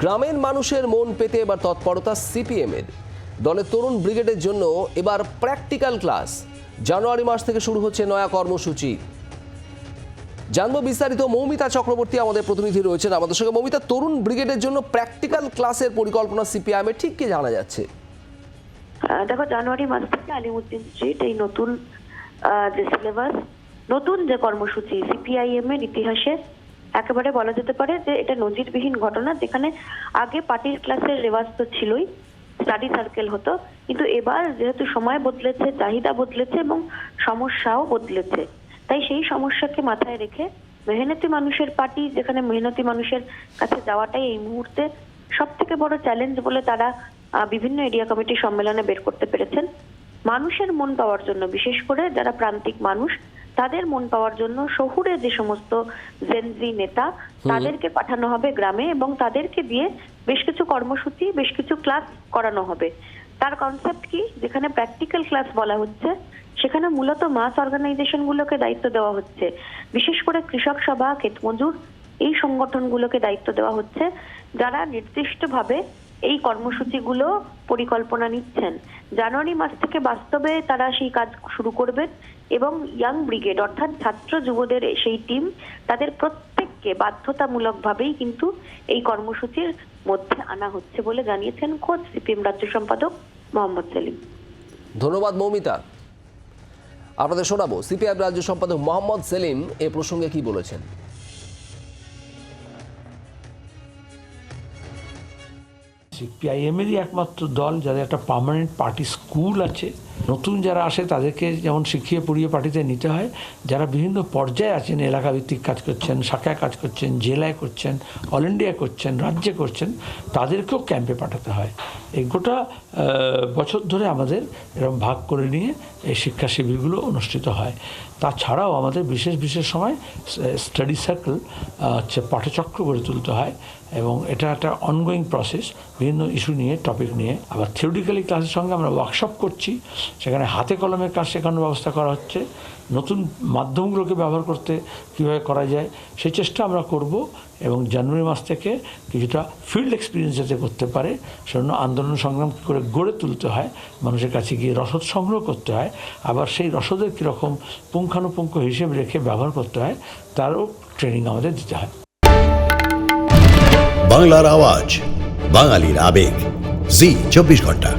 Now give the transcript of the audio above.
গ্রামের মানুষের মন পেতে এবার তৎপরতা সিপিএমের। দলের তরুণ ব্রিগেডের জন্য এবার প্র্যাকটিক্যাল ক্লাস। জানুয়ারি মাস থেকে শুরু হচ্ছে নয়া কর্মসূচি। জানব বিস্তারিত মৌমিতা চক্রবর্তী, আমাদের প্রতিনিধি রয়েছেন আমাদের সঙ্গে। মৌমিতা, তরুণ ব্রিগেডের জন্য প্র্যাকটিক্যাল ক্লাসের পরিকল্পনা সিপিআইএমের ঠিক কি জানা যাচ্ছে? দেখো, জানুয়ারি মাস থেকে আলিমুদ্দিন স্ট্রিট এই নতুন যে সিলেবাস নতুন যে কর্মসূচি সিপিআইএম এর ইতিহাসে একেবারে বলা যেতে পারে যে এটা নজিরবিহীন ঘটনা যেখানে আগে পার্টির ক্লাসের রেওয়াজ তো ছিলই স্টাডি সার্কেল হতো। কিন্তু এবার যেহেতু সময় বদলেছে, চাহিদা বদলেছে এবং সমস্যাও বদলেছে, তাই সেই সমস্যাকে মাথায় রেখে মেহনতি মানুষের পার্টি, যেখানে মেহনতি মানুষের কাছে যাওয়াটাই এই মুহূর্তে সব থেকে বড় চ্যালেঞ্জ বলে তারা বিভিন্ন এরিয়া কমিটি সম্মেলনে বের করতে পেরেছেন। মানুষের মন পাওয়ার জন্য, বিশেষ করে যারা প্রান্তিক মানুষ তাদের মন পাওয়ার জন্য শহুরে যে সমস্ত জেনজি নেতা তাদেরকে পাঠানো হবে গ্রামে এবং তাদেরকে দিয়ে বেশ কিছু কর্মসূচি বেশ কিছু ক্লাস করানো হবে। তার কনসেপ্ট কি? যেখানে প্র্যাকটিক্যাল ক্লাস বলা হচ্ছে সেখানে মূলত মাস অর্গানাইজেশন গুলোকে দায়িত্ব দেওয়া হচ্ছে। বিশেষ করে কৃষক সভা ক্ষেত মজুর এই সংগঠনগুলোকে দায়িত্ব দেওয়া হচ্ছে যারা নির্দিষ্টভাবে এই কর্মসূচিগুলো পরিকল্পনা নিচ্ছেন। জানুয়ারি মাস থেকে বাস্তবে তারা সেই কাজ শুরু করবেন এবং ইয়াং ব্রিগেড অর্থাৎ ছাত্র যুবদের সেই টিম তাদের প্রত্যেককে বাধ্যতামূলকভাবেই কিন্তু এই কর্মসূচির মধ্যে আনা হচ্ছে বলে জানিয়েছেন খোদ সিপিএম রাজ্য সম্পাদক মোহাম্মদ সেলিম। ধন্যবাদ মৌমিতা। আপনাদের শোনাবো সিপিআই রাজ্য সম্পাদক মোহাম্মদ সেলিম এ প্রসঙ্গে কি বলেছেন? সিপিআইএমেরই একমাত্র দল যাদের একটা পার্মানেন্ট পার্টি স্কুল আছে। নতুন যারা আসে তাদেরকে যেমন শিখিয়ে পড়িয়ে পার্টিতে নিতে হয়। যারা বিভিন্ন পর্যায়ে আছেন এলাকা ভিত্তিক কাজ করছেন, শাখায় কাজ করছেন, জেলায় করছেন অল ইন্ডিয়া করছেন, রাজ্যে করছেন, তাদেরকেও ক্যাম্পে পাঠাতে হয়। এই গোটা বছর ধরে আমাদের এরকম ভাগ করে নিয়ে এই শিক্ষা শিবিরগুলো অনুষ্ঠিত হয়। তাছাড়াও আমাদের বিশেষ বিশেষ সময় স্টাডি সার্কেল হচ্ছে পাঠচক্র গড়ে তুলতে হয় এবং এটা একটা অনগোয়িং প্রসেস বিভিন্ন ইস্যু নিয়ে টপিক নিয়ে। আবার থিওরিক্যালি ক্লাসের সঙ্গে আমরা ওয়ার্কশপ করছি। সেখানে হাতে কলমের কাজ শেখানোর ব্যবস্থা করা হচ্ছে। নতুন মাধ্যমগুলোকে ব্যবহার করতে কীভাবে করা যায় সেই চেষ্টা আমরা করব এবং জানুয়ারি মাস থেকে কিছুটা ফিল্ড এক্সপিরিয়েন্স যাতে করতে পারে, সেজন্য আন্দোলন সংগ্রাম কী করে গড়ে তুলতে হয়, মানুষের কাছে গিয়ে রসদ সংগ্রহ করতে হয়, আবার সেই রসদের কীরকম পুঙ্খানুপুঙ্খ হিসেব রেখে ব্যবহার করতে হয়, তারও ট্রেনিং আমাদের দিতে হয়। বাংলার আওয়াজ, বাঙালির আবেগ, জি, চব্বিশ ঘণ্টা।